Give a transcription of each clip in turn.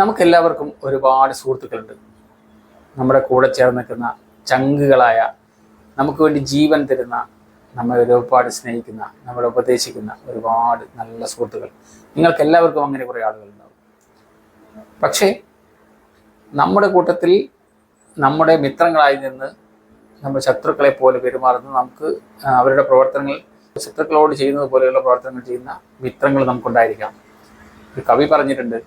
നമുക്കെല്ലാവർക്കും ഒരുപാട് സുഹൃത്തുക്കളുണ്ട്. നമ്മുടെ കൂടെ ചേർന്ന് നിൽക്കുന്ന ചങ്കുകളായ നമുക്ക് വേണ്ടി ജീവൻ തരുന്ന നമ്മെ ഒരുപാട് സ്നേഹിക്കുന്ന നമ്മളെ ഉപദേശിക്കുന്ന ഒരുപാട് നല്ല സുഹൃത്തുക്കൾ. നിങ്ങൾക്ക് എല്ലാവർക്കും അങ്ങനെ കുറേ ആളുകളുണ്ടാവും. പക്ഷേ നമ്മുടെ കൂട്ടത്തിൽ നമ്മുടെ മിത്രങ്ങളായി നിന്ന് നമ്മുടെ ശത്രുക്കളെ പോലെ പെരുമാറുന്ന നമുക്ക് അവരുടെ പ്രവർത്തനങ്ങൾ ശത്രുക്കളോട് ചെയ്യുന്നത് പോലെയുള്ള പ്രവർത്തനങ്ങൾ ചെയ്യുന്ന മിത്രങ്ങൾ നമുക്കുണ്ടായിരിക്കാം. ഒരു കവി പറഞ്ഞിട്ടുണ്ട്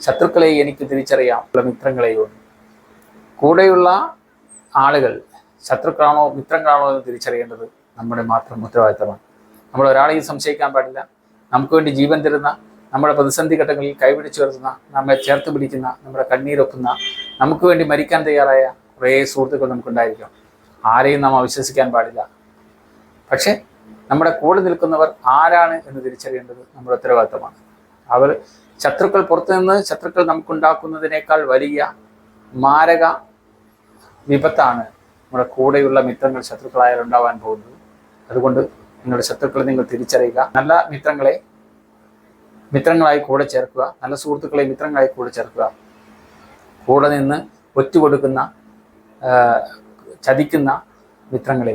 ശത്രുക്കളെ എനിക്ക് തിരിച്ചറിയാം. ഉള്ള മിത്രങ്ങളെയോ കൂടെയുള്ള ആളുകൾ ശത്രുക്കളാണോ മിത്രങ്ങളാണോ എന്ന് തിരിച്ചറിയേണ്ടത് നമ്മുടെ മാത്രം ഉത്തരവാദിത്തമാണ്. നമ്മൾ ഒരാളെയും സംശയിക്കാൻ പാടില്ല. നമുക്ക് വേണ്ടി ജീവൻ തരുന്ന നമ്മുടെ പ്രതിസന്ധി ഘട്ടങ്ങളിൽ കൈപിടിച്ചു വരുത്തുന്ന നമ്മെ ചേർത്ത് പിടിക്കുന്ന നമ്മുടെ കണ്ണീരൊക്കുന്ന നമുക്ക് വേണ്ടി മരിക്കാൻ തയ്യാറായ കുറേ സുഹൃത്തുക്കൾ നമുക്കുണ്ടായിരിക്കാം ആരെയും നാം അവിശ്വസിക്കാൻ പാടില്ല. പക്ഷേ നമ്മുടെ കൂടെ നിൽക്കുന്നവർ ആരാണ് എന്ന് തിരിച്ചറിയേണ്ടത് നമ്മുടെ ഉത്തരവാദിത്തമാണ്. അവർ ശത്രുക്കൾ പുറത്തു നിന്ന് ശത്രുക്കൾ നമുക്കുണ്ടാക്കുന്നതിനേക്കാൾ വലിയ മാരക വിപത്താണ് നമ്മുടെ കൂടെയുള്ള മിത്രങ്ങൾ ശത്രുക്കളായാൽ ഉണ്ടാവാൻ പോകുന്നത്. അതുകൊണ്ട് നിങ്ങളുടെ ശത്രുക്കളെ നിങ്ങൾ തിരിച്ചറിയുക. നല്ല മിത്രങ്ങളെ മിത്രങ്ങളായി കൂടെ ചേർക്കുക. നല്ല സുഹൃത്തുക്കളെ മിത്രങ്ങളായി കൂടെ ചേർക്കുക. കൂടെ നിന്ന് ഒറ്റുകൊടുക്കുന്ന കൊടുക്കുന്ന ചതിക്കുന്ന മിത്രങ്ങളെ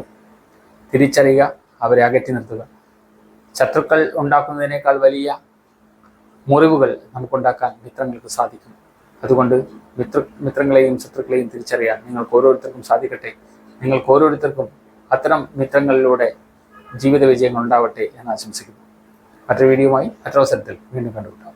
തിരിച്ചറിയുക. അവരെ അകറ്റി നിർത്തുക. ശത്രുക്കൾ ഉണ്ടാക്കുന്നതിനേക്കാൾ വലിയ മുറിവുകൾ നമുക്കുണ്ടാക്കാൻ മിത്രങ്ങൾക്ക് സാധിക്കും. അതുകൊണ്ട് മിത്ര മിത്രങ്ങളെയും ശത്രുക്കളെയും തിരിച്ചറിയാൻ നിങ്ങൾക്ക് ഓരോരുത്തർക്കും സാധിക്കട്ടെ. നിങ്ങൾക്ക് ഓരോരുത്തർക്കും അത്തരം മിത്രങ്ങളിലൂടെ ജീവിത വിജയങ്ങൾ ഉണ്ടാവട്ടെ എന്ന് ആശംസിക്കുന്നു. മറ്റൊരു വീഡിയോയുമായി മറ്റൊരവസരത്തിൽ വീണ്ടും കണ്ടുമുട്ടാം.